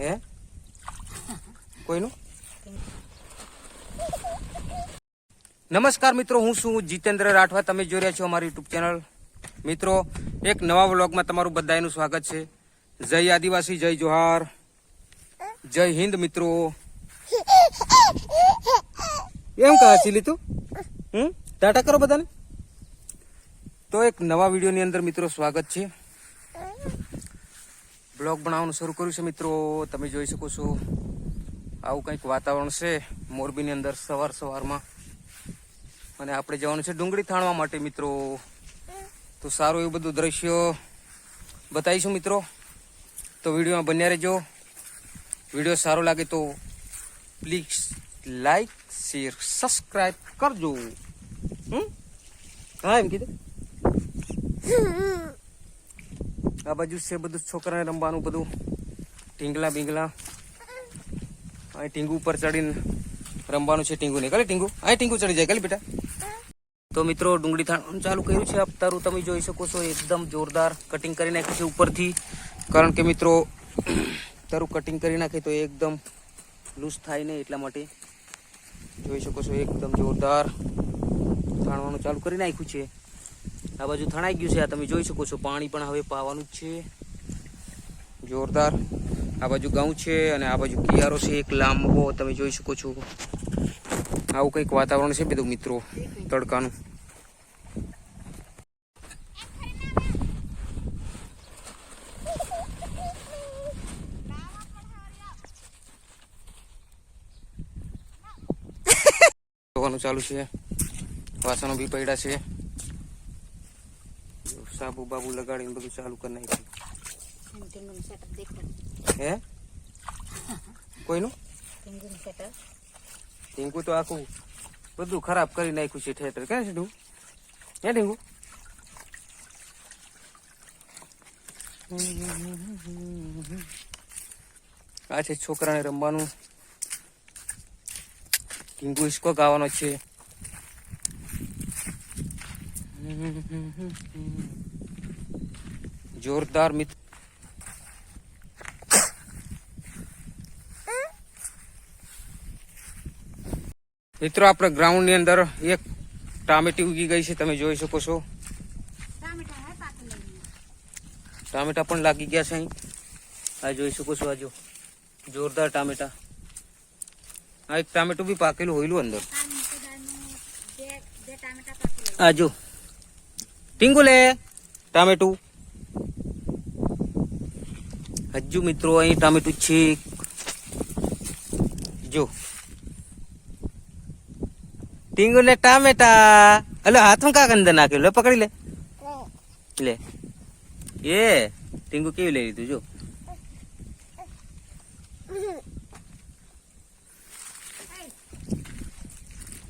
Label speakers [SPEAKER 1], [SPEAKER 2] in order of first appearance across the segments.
[SPEAKER 1] હે? કોઈનું? નમસ્કાર મિત્રો, હું છું જીતેન્દ્ર રાઠવા. તમે જોઈ રહ્યા છો અમારી યુટ્યુબ ચેનલ મિત્રો, એક નવા વ્લોગમાં તમારું બધાનું સ્વાગત છે. જય આદિવાસી, જય જોહાર. જય હિન્દ, મિત્રો. એમ કહે છે તું હમ? ટાટા કરો બધાને. તો એક નવા વિડીયોની અંદર મિત્રો સ્વાગત છે. બ્લોગ બનાવવાનું શરૂ કર્યું છે મિત્રો. તમે જોઈ શકો છો, આવું કંઈક વાતાવરણ છે મોરબીની અંદર સવાર સવારમાં. અને આપણે જવાનું છે ડુંગળી થાણવા માટે મિત્રો. તો સારું એવું બધું દ્રશ્ય બતાવીશું મિત્રો. તો વિડીયોમાં બન્યા રહેજો. વીડિયો સારો લાગે તો પ્લીઝ લાઈક, શેર સબસ્ક્રાઈબ કરજો. હમ? હા, એમ કીધું? આ બાજુ છે બધું છોકરાને રમવાનું બધું. ટીંગલા બીંગલા. અહીં ટીંગુ ઉપર ચડીને રમવાનું છે ટીંગુ નહીં કલે ટીંગુ? અહીં ટીંગુ ચડી જાય. કલે બેટા. તો મિત્રો, ડુંગળી થાણવાનું ચાલુ કર્યું છે. તારું તમે જોઈ શકો છો, એકદમ જોરદાર કટિંગ કરી નાખ્યું છે ઉપરથી. કારણ કે મિત્રો, તારું કટિંગ કરી નાખે તો એકદમ લૂઝ થાય નહીં એટલા માટે. જોઈ શકો છો, એકદમ જોરદાર થાણવાનું ચાલુ કરી નાખ્યું છે. આ બાજુ થણાઈ ગયું છે, આ તમે જોઈ શકો છો, પાણી પણ હવે પાવાનું છે. જોરદાર. આ બાજુ ઘઉં છે અને આ બાજુ કિયારો છે, એક લાંબો, તમે જોઈ શકો છો. આવું કંઈક વાતાવરણ છે બધું, મિત્રો, તડકાનું. ચાલુ છે. વાસણો બી પડ્યા છે. સાબુ બાબુ લગાડીને બધું ચાલુ કરી નાખ્યું. હે? કોઈનું? ટીંકુ તો આખું બધું ખરાબ કરી નાખ્યું છે થિયેટર કે છે હે ટીંકુ આ છે છોકરાને રમવાનું. ટીંકુ ઇસ્કો ગાવાનો છે. જોરદાર મિત્ર મિત્રો આપણે ગ્રાઉન્ડની અંદર એક ટામેટી ઉગી ગઈ છે તમે જોઈ શકો છો.
[SPEAKER 2] ટામેટા હે પાક લઈને
[SPEAKER 1] ટામેટા પણ લાગી ગયા છે અહીં. આ જોઈ શકો છો આ જો. જોરદાર ટામેટા. આ એક ટામેટું બી પાકેલું હોયલું અંદર.
[SPEAKER 2] આ નીચે દાળનું બે બે ટામેટા પાક લઈને
[SPEAKER 1] આ જો. ટીંગુ લે ટામેટું. હજુ મિત્રો અહીં ટામેટું છે. જો. ટીંગુ ને ટામેટા. અલે, હાથમાં કાક અંદર નાખ્યું. લે, પકડી લે. લે. એ ટીંગુ કેવી લઈ લીધું, જો.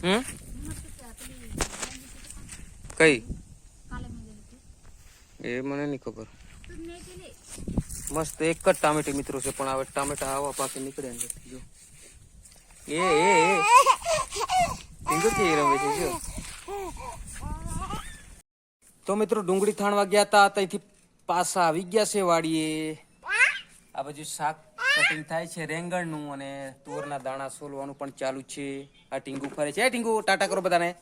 [SPEAKER 1] હમ? કઈ?
[SPEAKER 2] કાલે મેં લીધી હતી
[SPEAKER 1] એ મને નહીં ખબર. મસ્ત એક જ ટામેટી મિત્રો છે, પણ હવે ટામેટા આવા પાકે નીકળે ને જો. એ એ એ. ટીંગુ કેવી રમે છે, જો. તો મિત્રો ડુંગળી થાણવા ગયા હતા ત્યાંથી પાછા આવી ગયા છે વાડીએ. આ બાજુ શાક કટિંગ થાય છે રેંગણનું અને તુવરના દાણા સોલવાનું પણ ચાલુ છે. આ ટીંગુ ફરે છે. એ ટીંગુ ટાટા કરો બધાને.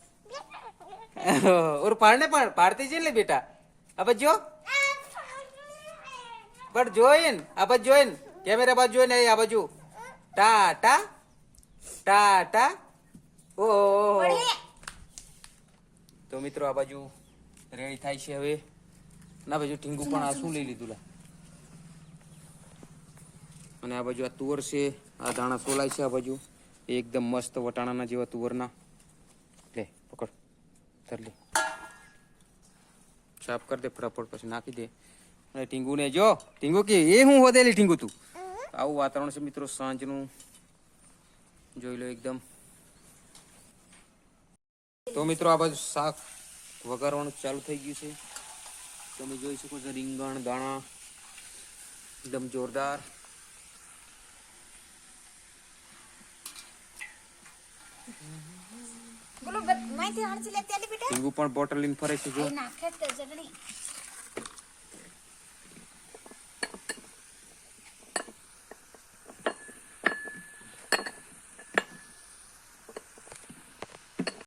[SPEAKER 1] ઓર પાડને પાડ પાડતી છે ને બેટા? આ બાજુ જો. પણ જોઈન આ બાજુ જોઈન. કેમેરા બાજુ જોઈને આ બાજુ. ટાટા ટાટા. ઓ તો મિત્રો આ બાજુ રેડી થાય છે હવે. ના બાજુ ટીંગુ પણ આ શું લઈ લીધું લા. અને આ બાજુ આ તુવર છે આ દાણા સોલાય છે આ બાજુ. એકદમ મસ્ત વટાણાના જેવા તુવરના. લે પકડ. ધર લે. સાફ કરી દે ફટાફટ પછી નાખી દે. અને ટીંગુ ને જો, ટીંગુ કે, એ હું હોદેલી ટીંગુ તું? આવું વાતાવરણ છે મિત્રો, સાંજનું. જોઈ લો એકદમ. તો મિત્રો, આ બાજુ શાક વઘારવાનું ચાલુ થઈ ગયું છે. તમે જોઈ શકો છો રીંગણ, દાણા. એકદમ જોરદાર.
[SPEAKER 2] માહિતી હણસી લેતી આલી બેટા
[SPEAKER 1] ટીંગુ પણ બોટલ લઈને ફરે છે જો.
[SPEAKER 2] નાખે તે ચટણી